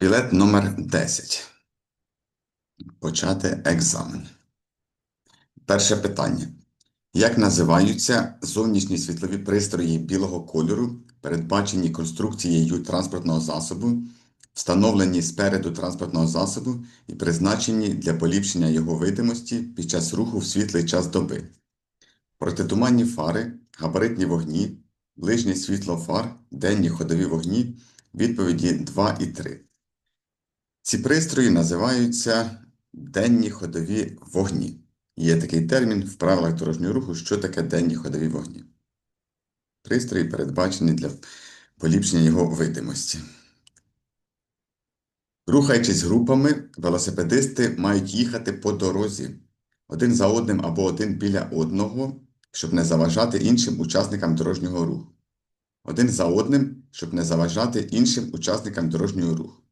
Білет номер 10. Почати екзамен. Перше питання. Як називаються зовнішні світлові пристрої білого кольору, передбачені конструкцією транспортного засобу, встановлені спереду транспортного засобу і призначені для поліпшення його видимості під час руху в світлий час доби? Протитуманні фари, габаритні вогні, ближнє світло фар, денні ходові вогні, відповіді 2 і 3. Ці пристрої називаються денні ходові вогні. Є такий термін в правилах дорожнього руху, що таке денні ходові вогні. Пристрої передбачені для поліпшення його видимості. Рухаючись групами, велосипедисти мають їхати по дорозі один за одним або один біля одного, щоб не заважати іншим учасникам дорожнього руху. Один за одним, щоб не заважати іншим учасникам дорожнього руху.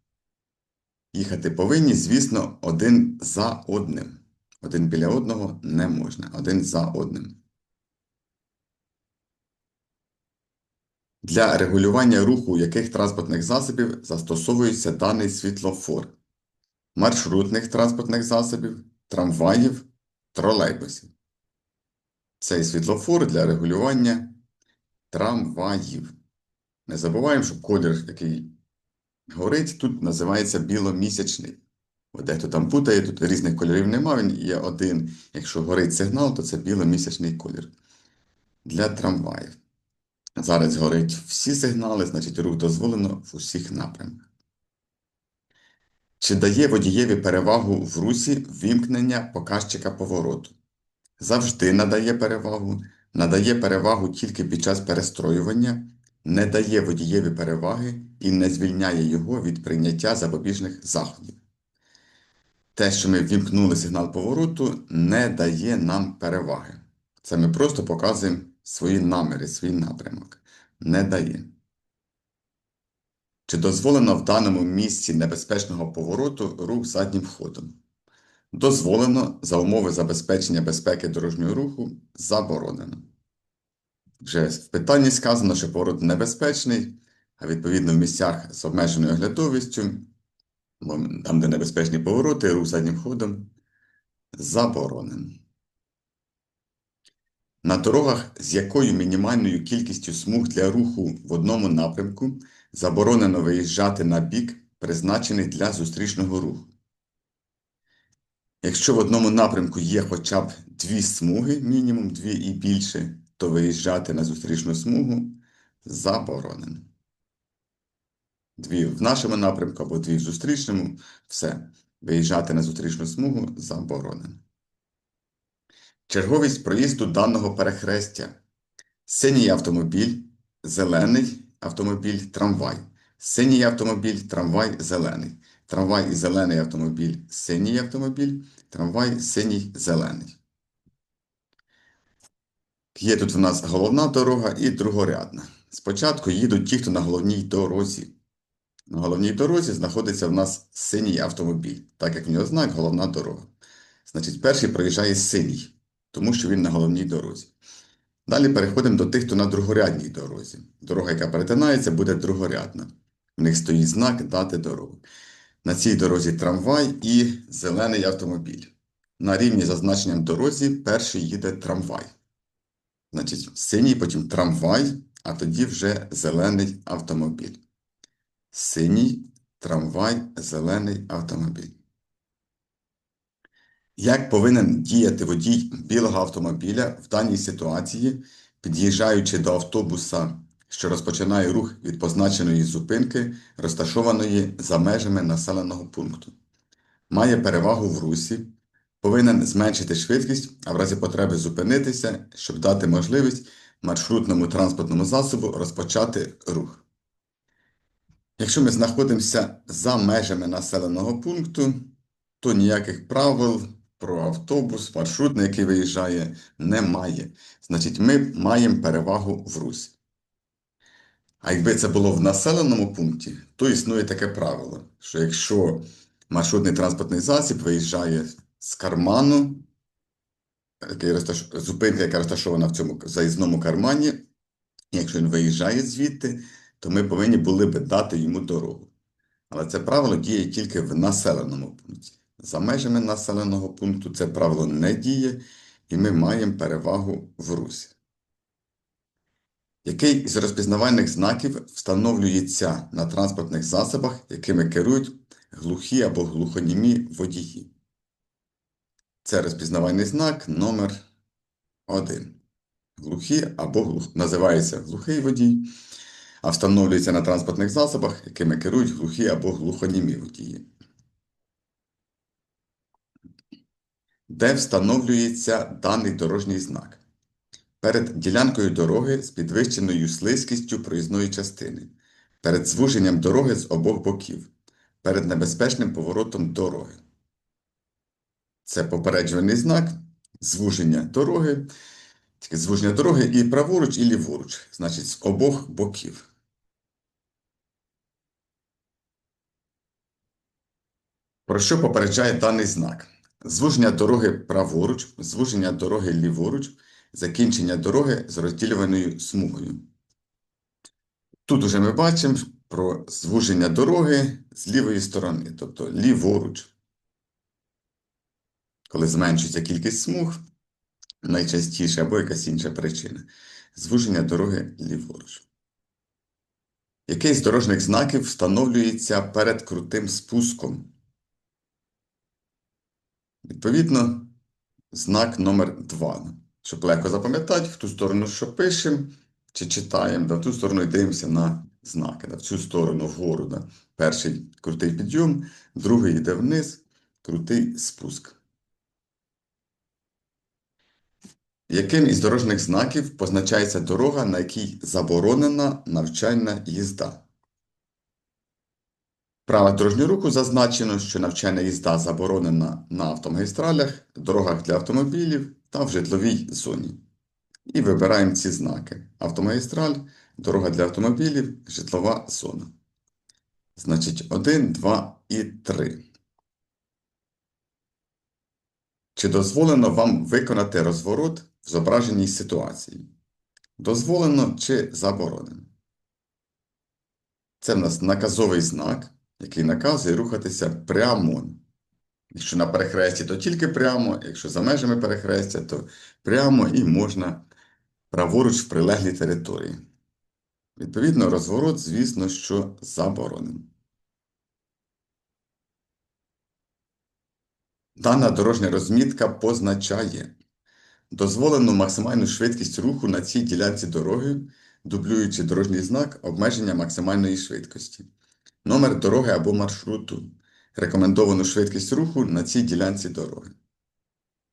Їхати повинні, звісно, один за одним. Один біля одного не можна. Один за одним. Для регулювання руху яких транспортних засобів застосовується даний світлофор? Маршрутних транспортних засобів, трамваїв, тролейбусів. Цей світлофор для регулювання трамваїв. Не забуваємо, що колір, який горить, тут називається біломісячний. От Дехто там путає, тут різних кольорів нема, він є один. Якщо горить сигнал, то це біломісячний колір. Для трамваїв. Зараз горить всі сигнали, значить рух дозволено в усіх напрямках. Чи дає водієві перевагу в русі вімкнення показчика повороту? Завжди надає перевагу, надає перевагу тільки під час перестроювання, не дає водієві переваги і не звільняє його від прийняття запобіжних заходів. Те, що ми ввімкнули сигнал повороту, не дає нам переваги. Це ми просто показуємо свої наміри, свій напрямок. Не дає. Чи дозволено в даному місці небезпечного повороту рух заднім ходом? Дозволено за умови забезпечення безпеки дорожнього руху заборонено. Вже в питанні сказано, що поворот небезпечний, а відповідно в місцях з обмеженою оглядовістю, там, де небезпечні повороти, рух заднім ходом заборонено. На дорогах, з якою мінімальною кількістю смуг для руху в одному напрямку заборонено виїжджати на бік, призначений для зустрічного руху. Якщо в одному напрямку є хоча б дві смуги, мінімум дві і більше, то виїжджати на зустрічну смугу заборонено. Дві в нашому напрямку або дві в зустрічному все. Виїжджати на зустрічну смугу заборонено. Черговість проїзду даного перехрестя. Синій автомобіль, зелений автомобіль, трамвай. Синій автомобіль, трамвай, зелений. Трамвай і зелений автомобіль, синій автомобіль, трамвай, синій, зелений. Є тут в нас головна дорога і другорядна. Спочатку їдуть ті, хто на головній дорозі. На головній дорозі знаходиться в нас синій автомобіль, так як в нього знак головна дорога. Значить, перший проїжджає синій, тому що він на головній дорозі. Далі переходимо до тих, хто на другорядній дорозі. Дорога, яка перетинається, буде другорядна. В них стоїть знак дати дорогу. На цій дорозі трамвай і зелений автомобіль. На рівні за значенням дорозі перший їде трамвай. Значить, синій, потім трамвай, а тоді вже зелений автомобіль. Синій трамвай, зелений автомобіль. Як повинен діяти водій білого автомобіля в даній ситуації, під'їжджаючи до автобуса, що розпочинає рух від позначеної зупинки, розташованої за межами населеного пункту? Має перевагу в русі, повинен зменшити швидкість, а в разі потреби зупинитися, щоб дати можливість маршрутному транспортному засобу розпочати рух. Якщо ми знаходимося за межами населеного пункту, то ніяких правил про автобус, маршрутний, який виїжджає, немає. Значить, ми маємо перевагу в русі. А якби це було в населеному пункті, то існує таке правило, що якщо маршрутний транспортний засіб виїжджає з карману, який розташ... зупинка, яка розташована в цьому заїзному кармані, якщо він виїжджає звідти, то ми повинні були би дати йому дорогу. Але це правило діє тільки в населеному пункті. За межами населеного пункту це правило не діє, і ми маємо перевагу в русі. Який із розпізнавальних знаків встановлюється на транспортних засобах, якими керують глухі або глухонімі водії? Це розпізнавальний знак номер 1. Глухі або глух... називається глухий водій, а встановлюється на транспортних засобах, якими керують глухі або глухонімі водії. Де встановлюється даний дорожній знак? Перед ділянкою дороги з підвищеною слизькістю проїзної частини, перед звуженням дороги з обох боків, перед небезпечним поворотом дороги. Це попереджувальний знак, звуження дороги, тільки звуження дороги і праворуч, і ліворуч, значить, з обох боків. Про що попереджає даний знак? Звуження дороги праворуч, звуження дороги ліворуч, закінчення дороги з розділюваною смугою. Тут уже ми бачимо про звуження дороги з лівої сторони, тобто ліворуч. Коли зменшується кількість смуг, найчастіше або якась інша причина. Звуження дороги ліворуч. Який з дорожніх знаків встановлюється перед крутим спуском? Відповідно, знак номер 2. Щоб легко запам'ятати, в ту сторону, що пишемо чи читаємо, да, в ту сторону і дивимося на знаки. Да, в цю сторону вгору. Да. Перший крутий підйом, другий йде вниз, крутий спуск. Яким із дорожніх знаків позначається дорога, на якій заборонена навчальна їзда? В правилах дорожнього руху зазначено, що навчальна їзда заборонена на автомагістралях, дорогах для автомобілів та в житловій зоні. І вибираємо ці знаки: автомагістраль, дорога для автомобілів, житлова зона. Значить, 1, 2 і 3. Чи дозволено вам виконати розворот в зображеній ситуації? Дозволено чи заборонено? Це в нас наказовий знак, який наказує рухатися прямо. Якщо на перехресті, то тільки прямо, якщо за межами перехрестя, то прямо і можна праворуч в прилеглій території. Відповідно, розворот, звісно, що заборонений. Дана дорожня розмітка позначає дозволену максимальну швидкість руху на цій ділянці дороги, дублюючи дорожній знак обмеження максимальної швидкості, номер дороги або маршруту, рекомендовану швидкість руху на цій ділянці дороги.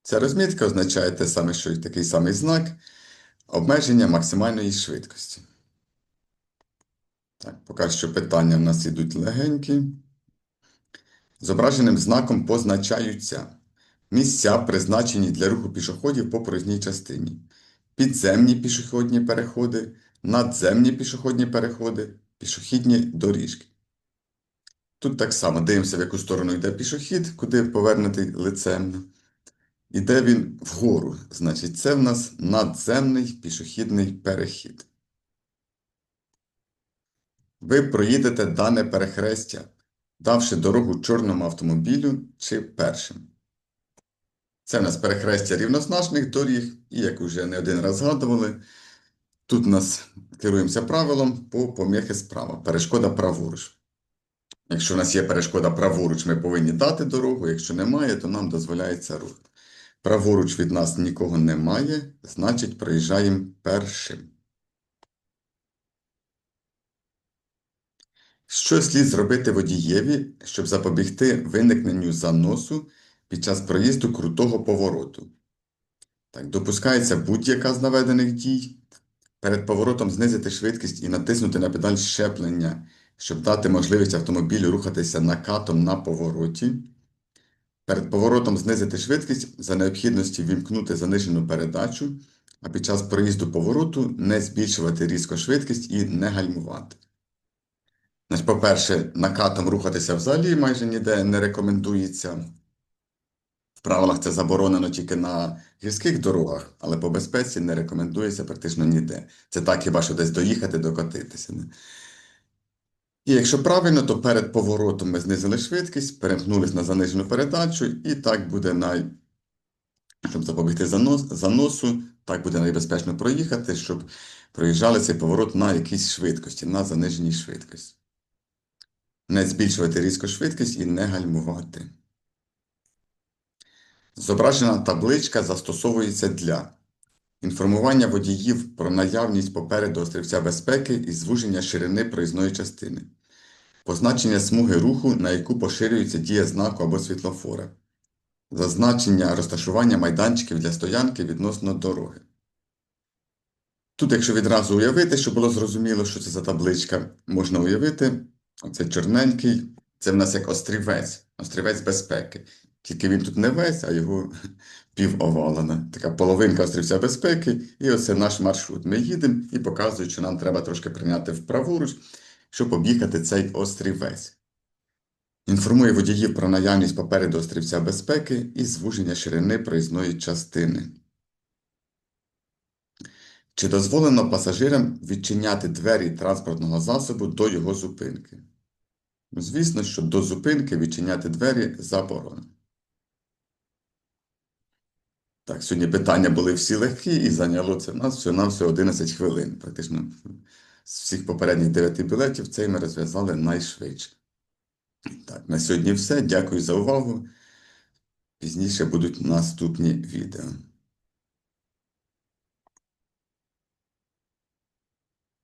Ця розмітка означає те саме, що й такий самий знак обмеження максимальної швидкості. Так, поки що питання в нас ідуть легенькі. Зображеним знаком позначаються місця, призначені для руху пішоходів по проїзній частині, підземні пішохідні переходи, надземні пішохідні переходи, пішохідні доріжки. Тут так само дивимося, в яку сторону йде пішохід, куди повернутий лицем. Іде він вгору. Значить, це в нас надземний пішохідний перехід. Ви проїдете дане перехрестя, давши дорогу чорному автомобілю чи першим. Це в нас перехрестя рівнозначних доріг, і, як вже не один раз згадували, тут у нас керуємося правилом по поміхи справа. Перешкода праворуч. Якщо в нас є перешкода праворуч, ми повинні дати дорогу. Якщо немає, то нам дозволяється рух. Праворуч від нас нікого немає, значить, проїжджаємо першим. Що слід зробити водієві, щоб запобігти виникненню заносу під час проїзду крутого повороту? Так, допускається будь-яка з наведених дій. Перед поворотом знизити швидкість і натиснути на педаль щеплення, щоб дати можливість автомобілю рухатися накатом на повороті. Перед поворотом знизити швидкість за необхідності вімкнути занижену передачу, а під час проїзду повороту не збільшувати різко швидкість і не гальмувати. Значить, По-перше, накатом рухатися взагалі майже ніде не рекомендується. В правилах це заборонено тільки на гірських дорогах, але по безпеці не рекомендується практично ніде. Це так хіба що десь доїхати, докотитися. І якщо правильно, то перед поворотом ми знизили швидкість, перемкнулись на занижену передачу, і так буде най... щоб запобігти занос... заносу, так буде найбезпечно проїхати, щоб проїжджали цей поворот на якійсь швидкості, на заниженій швидкості. Не збільшувати різко швидкість і не гальмувати. Зображена табличка застосовується для інформування водіїв про наявність попереду острівця безпеки і звуження ширини проїзної частини, позначення смуги руху, на яку поширюється дія знаку або світлофора, зазначення розташування майданчиків для стоянки відносно дороги. Тут, якщо відразу уявити, щоб було зрозуміло, що це за табличка, можна уявити, оце чорненький, це в нас як острівець, острівець безпеки. Тільки він тут не весь, а його півовалена. Така половинка острівця безпеки, і оце наш маршрут. Ми їдемо і показують, що нам треба трошки прийняти вправоруч, щоб об'їхати цей острівець. Інформує водіїв про наявність попереду острівця безпеки і звуження ширини проїзної частини. Чи дозволено пасажирам відчиняти двері транспортного засобу до його зупинки? Звісно, що до зупинки відчиняти двері заборонено. Так, сьогодні питання були всі легкі і зайняло це в нас всього-навсього 11 хвилин. Практично з всіх попередніх 9 білетів цей ми розв'язали найшвидше. Так, на сьогодні все. Дякую за увагу. Пізніше будуть наступні відео.